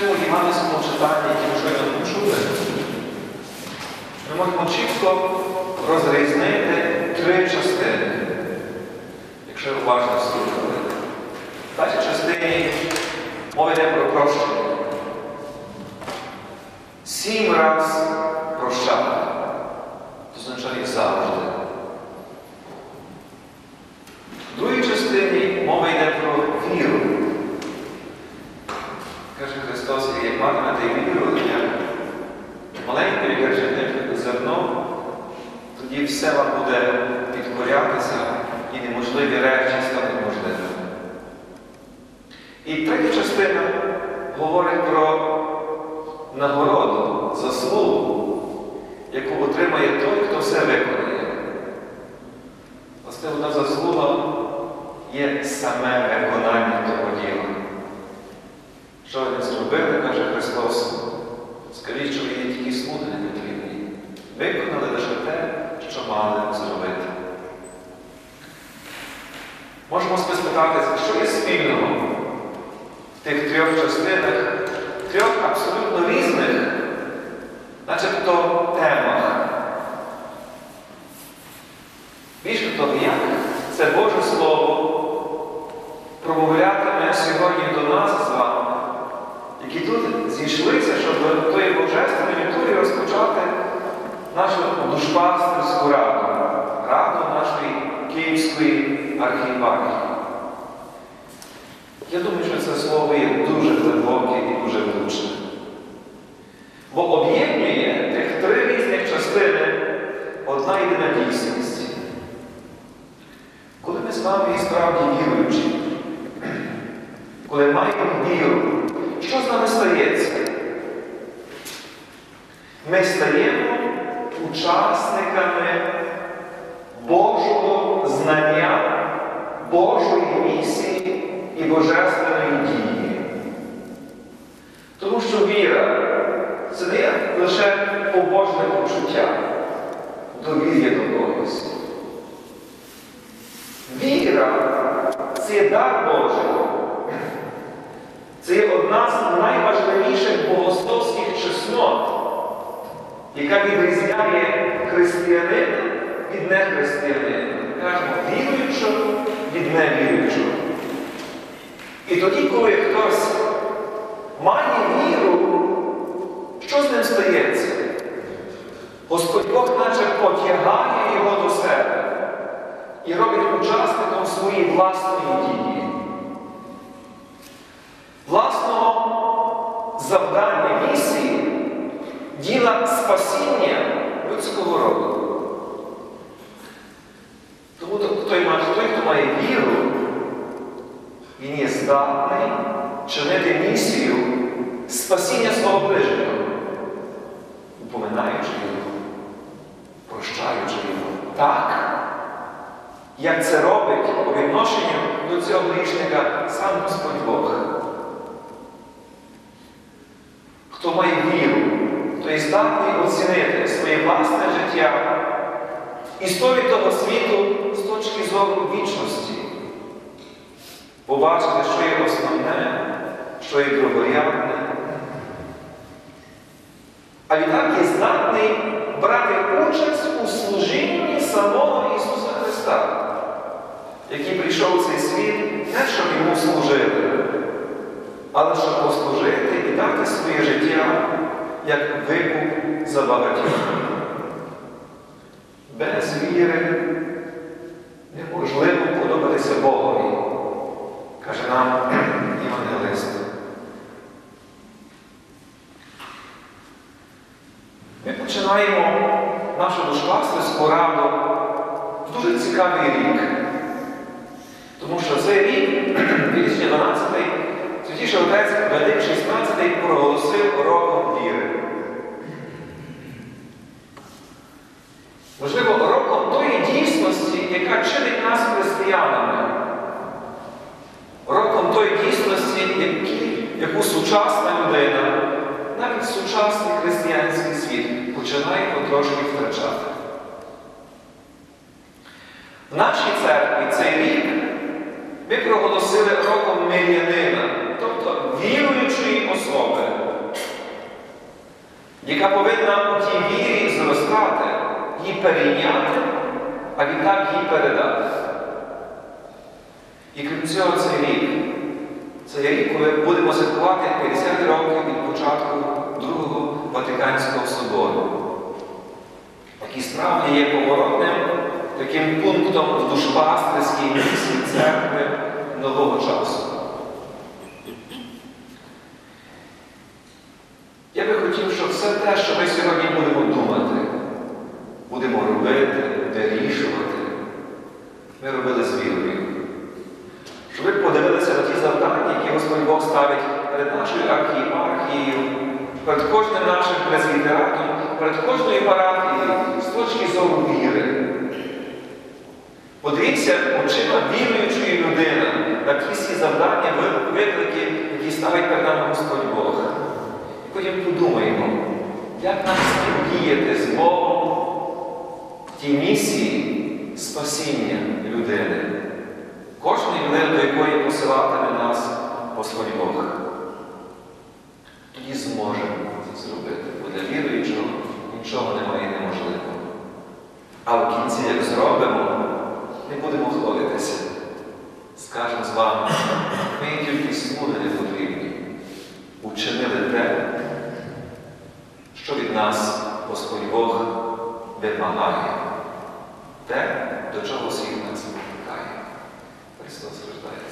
Цьому євангельському читанні, яке ми щойно почули, ми можемо чітко розрізнити три частини, якщо уважно слухали. В першій частині мова йде про прощення. Сім раз прощати. Це означає завжди. В другій частині мова йде про віру. Христос, як матимете як маленьке каже, зерно, тоді все вам буде підкорятися і неможливі речі стануть можливими. І третя частина говорить про нагороду, заслугу, яку отримає той, хто все виконує. Власне, одна заслуга є саме виконання того діла. Що ви не зробили, каже Христос, скажіть, що є тільки слуги не потрібні. Виконали лише те, що мали зробити. Можемо спитатися, що є спільного в тих трьох частинах, трьох абсолютно різних, начебто темах. Більше того, як це Боже Слово промовлятиме сьогодні до нас з вами, які тут зійшлися, щоб тої божественної турі розпочати нашу душпастерську раду, раду нашої Київської архіпархії. Я думаю, що це слово є дуже глибоке і дуже влучне. Бо об'єднує тих три різних частини одна єдина дійсність. Коли ми з вами і справді віруючі, коли маємо віру, що з нами стається? Ми стаємо учасниками Божого знання, Божої місії і божественної дії. Тому що віра це не лише побожне почуття, довір'я до когось. Віра це дар Божий. Це є одна з найважливіших богословських чеснот, яка відрізняє християнина від нехристиянина. Кажемо, віруючого від невіруючого. І тоді, коли хтось має віру, що з ним стається? Господь Бог наче потягає його до себе і робить учасником своєї власної дії, власного завдання діла спасіння людського роду. Тому той, той, хто має віру, він є здатний чинити місію спасіння свого ближнього, упоминаючи його, прощаючи його. Так, як це робить по відношенню до цього грішника сам Господь Бог. Хто має віру, той здатний оцінити своє власне життя історію того світу з точки зору вічності. Побачити, що є основне, що є другорядне. А відтак є здатний брати участь у служінні самого Ісуса Христа, який прийшов у цей світ не щоб йому служити, але щоб послужити і дати своє життя як викуп за багатьох. Без віри неможливо подобатися Богові, каже нам Євангелист. Ми починаємо нашу душпастерську раду в дуже цікавий рік. Тому що цей рік, 2012, Святіший Отець Велик 16 проголосив роком віри. Можливо, роком тої дійсності, яка чинить нас християнами. Роком тої дійсності, яку сучасна людина, навіть сучасний християнський світ починає потрошки втрачати. В нашій церкві цей рік ми проголосили роком мирянина, тобто віруючої особи. Яка повинна у тій вірі зростати, її перейняти, а відтак її передати. І крім цього, цей рік, це рік, коли будемо святкувати 50 років від початку Другого Ватиканського собору, який справді є поворотним таким пунктом в душпастерській місії церкви нового часу. Я би хотів, щоб все те, що ми сьогодні будемо думати, будемо робити, вирішувати, ми робили з вірою. Щоб ви подивилися на ті завдання, які Господь Бог ставить перед нашою архієпархією, перед кожним нашим презвітератом, перед кожною парафією з точки зору віри. Подивіться очима віруючої людини на ті всі завдання, виклики, які ставить перед нами Господь Бог. Потім подумаємо, як нам слід діяти з Богом в тій місії спасіння людини. Кожної людини, до якої посилатиме нас Господь Бог. Тоді зможемо це зробити, бо для віруючого нічого немає неможливого. А в кінці, як зробимо, не будемо хвалитися. Скажемо з вами, ми тільки слуги не потрібні. Учинили те, що від нас Господь Бог вимагає, те, до чого світ нас закликає. Христос рождається.